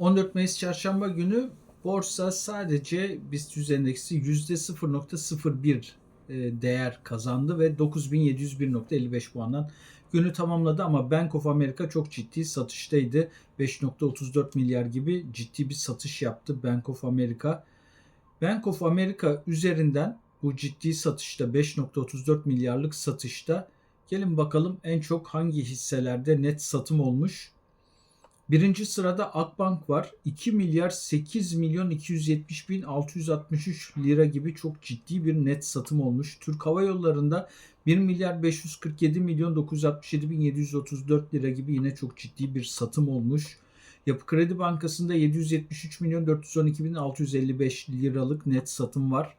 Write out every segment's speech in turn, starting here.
14 Mayıs Çarşamba günü borsa sadece BIST endeksi %0.01 e, değer kazandı ve 9701.55 puandan günü tamamladı ama Bank of America çok ciddi satıştaydı. 5.34 milyar gibi ciddi bir satış yaptı Bank of America. Bank of America üzerinden bu ciddi satışta 5.34 milyarlık satışta gelin bakalım en çok hangi hisselerde net satım olmuş. Birinci sırada Akbank var. 2 milyar 8 milyon 270 bin 663 lira gibi çok ciddi bir net satım olmuş. Türk Hava Yolları'nda 1 milyar 547 milyon 967 bin 734 lira gibi yine çok ciddi bir satım olmuş. Yapı Kredi Bankası'nda 773 milyon 412 bin 655 liralık net satım var.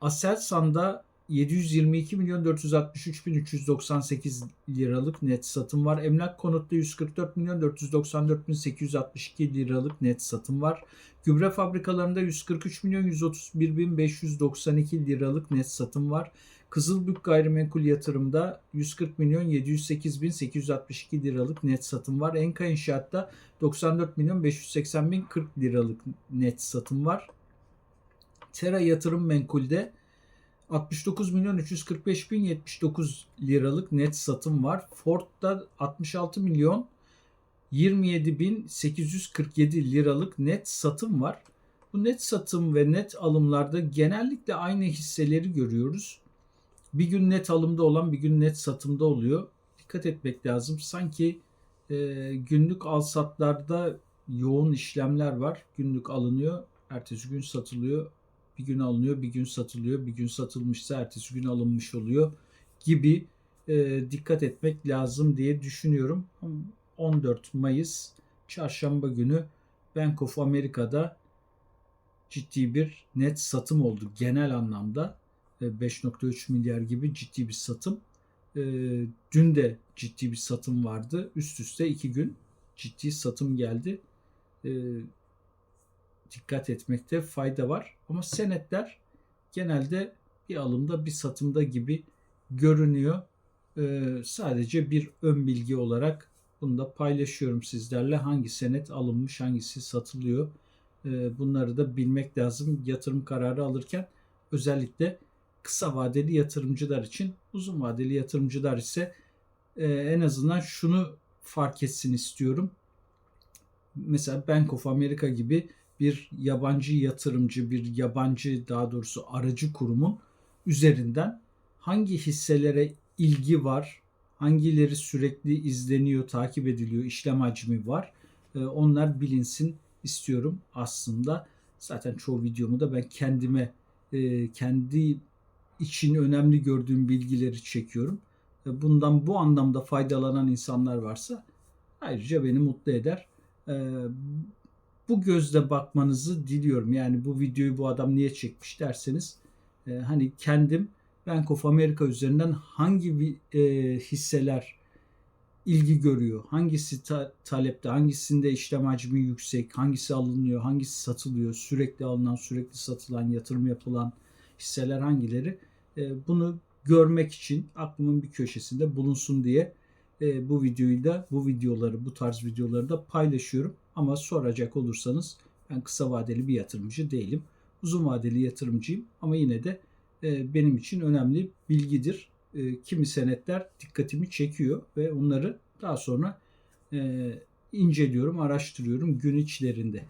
Aselsan'da 722 milyon 463 bin 398 liralık net satım var. Emlak konutta 144 milyon 494 bin 862 liralık net satım var. Gübre fabrikalarında 143 milyon 131 bin 592 liralık net satım var. Kızılbük gayrimenkul yatırımda 140 milyon 708 bin 862 liralık net satım var. Enka İnşaat'ta 94 milyon 580 bin 40 liralık net satım var. Tera Yatırım Menkul'de 69 milyon 345 bin 79 liralık net satım var. Ford'da 66 milyon 27 bin 847 liralık net satım var. Bu net satım ve net alımlarda genellikle aynı hisseleri görüyoruz. Bir gün net alımda olan bir gün net satımda oluyor. Dikkat etmek lazım. Sanki e, günlük alsatlarda yoğun işlemler var. Günlük alınıyor, ertesi gün satılıyor bir gün alınıyor, bir gün satılıyor, bir gün satılmışsa ertesi gün alınmış oluyor gibi e, dikkat etmek lazım diye düşünüyorum. 14 Mayıs çarşamba günü Bank of America'da ciddi bir net satım oldu genel anlamda. 5.3 milyar gibi ciddi bir satım. E, dün de ciddi bir satım vardı. Üst üste iki gün ciddi satım geldi. Dikkat etmekte fayda var. Ama senetler genelde bir alımda bir satımda gibi görünüyor. Ee, sadece bir ön bilgi olarak bunu da paylaşıyorum sizlerle. Hangi senet alınmış, hangisi satılıyor. Ee, bunları da bilmek lazım yatırım kararı alırken. Özellikle kısa vadeli yatırımcılar için, uzun vadeli yatırımcılar ise e, en azından şunu fark etsin istiyorum. Mesela Bank of America gibi bir yabancı yatırımcı, bir yabancı daha doğrusu aracı kurumun üzerinden hangi hisselere ilgi var, hangileri sürekli izleniyor, takip ediliyor, işlem hacmi var. Ee, onlar bilinsin istiyorum aslında. Zaten çoğu videomu da ben kendime e, kendi için önemli gördüğüm bilgileri çekiyorum. Bundan bu anlamda faydalanan insanlar varsa ayrıca beni mutlu eder. Bu gözle bakmanızı diliyorum. Yani bu videoyu bu adam niye çekmiş derseniz e, hani kendim Bank of America üzerinden hangi e, hisseler ilgi görüyor, hangisi ta- talepte, hangisinde işlem hacmi yüksek, hangisi alınıyor, hangisi satılıyor, sürekli alınan, sürekli satılan, yatırım yapılan hisseler hangileri e, bunu görmek için aklımın bir köşesinde bulunsun diye e, bu videoyu da bu videoları bu tarz videoları da paylaşıyorum. Ama soracak olursanız ben kısa vadeli bir yatırımcı değilim. Uzun vadeli yatırımcıyım ama yine de e, benim için önemli bilgidir. E, kimi senetler dikkatimi çekiyor ve onları daha sonra e, inceliyorum, araştırıyorum gün içlerinde.